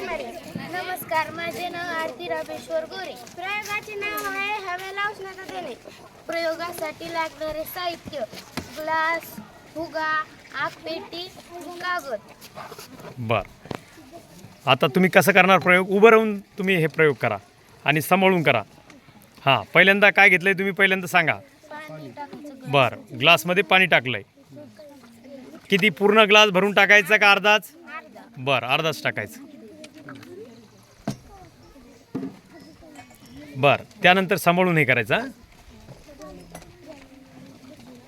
नमस्कार माझे नाव आरती रामेश्वर गोरे. प्रयोगाचे नाव आहे हवेला उष्णता देणे. प्रयोगासाठी लागणारे साहित्य ग्लास फुगा आगपेटी कागद. बर. आता तुम्ही कसं करणार प्रयोग? उभं राहून तुम्ही हे प्रयोग करा आणि सांभाळून करा. हां पहिल्यांदा काय घेतलंय तुम्ही पहिल्यांदा सांगा. बर ग्लासमध्ये पाणी टाकलंय. किती पूर्ण ग्लास भरून टाकायचा का अर्धाच? अर्धा. बर अर्धाच टाकायचं. बर त्यानंतर सांभाळून हे करायचं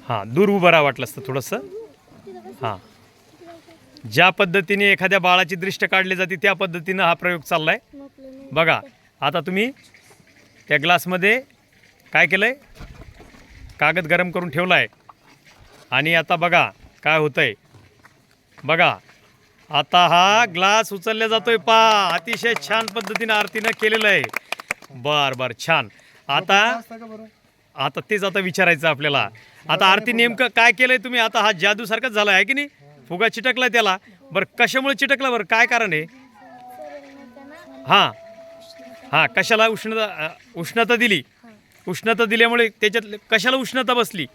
हां? दूर उभं राहा वाटलं असतं थोडंसं. हां. ज्या पद्धतीने एखाद्या बाळाची दृष्ट काढली जाते त्या पद्धतीनं हा प्रयोग चाललाय. बघा आता तुम्ही त्या ग्लासमध्ये काय केलं आहे कागद गरम करून ठेवला आहे आणि आता बघा काय होतंय? बघा आता हा ग्लास उचलला जातोय पा. अतिशय छान पद्धतीने आरतीनं केलेलं आहे. बर बर छान. आता आता तेच आता विचारायचं आपल्याला. आता आरती नेमकं काय केलंय तुम्ही? आता हा जादूसारखाच झाला आहे की नाही? फुगा चिटकलाय त्याला. बरं कशामुळे चिटकला बरं? काय कारण आहे? हां. हां कशाला उष्णता उष्णता दिली? उष्णता दिल्यामुळे त्याच्यात कशाला उष्णता बसली?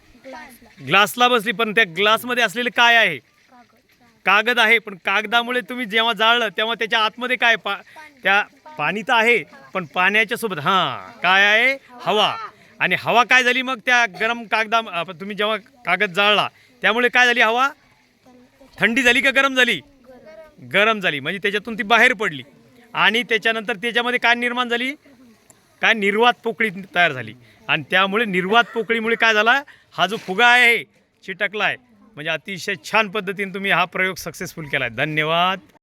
ग्लासला बसली. पण त्या ग्लासमध्ये असलेले काय आहे? कागद आहे पण कागदामुळे तुम्ही जेव्हा जाळलं तेव्हा त्याच्या आतमध्ये काय पा त्या पाणी तर आहे पण पाण्याच्या सोबत हां काय आहे? हवा. आणि हवा काय झाली मग त्या गरम कागदा तुम्ही जेव्हा कागद जाळला त्यामुळे काय झाली हवा? थंडी झाली का गरम झाली? गरम झाली. म्हणजे त्याच्यातून ती बाहेर पडली. आणि त्याच्यानंतर त्याच्यामध्ये काय निर्माण झाली? काय निर्वात पोकळी तयार झाली. आणि त्यामुळे निर्वात पोकळीमुळे काय झाला? हा जो फुगा आहे चिटकला आहे म्हणजे अतिशय छान पद्धतीने तुम्ही हा प्रयोग सक्सेसफुल केला आहे धन्यवाद.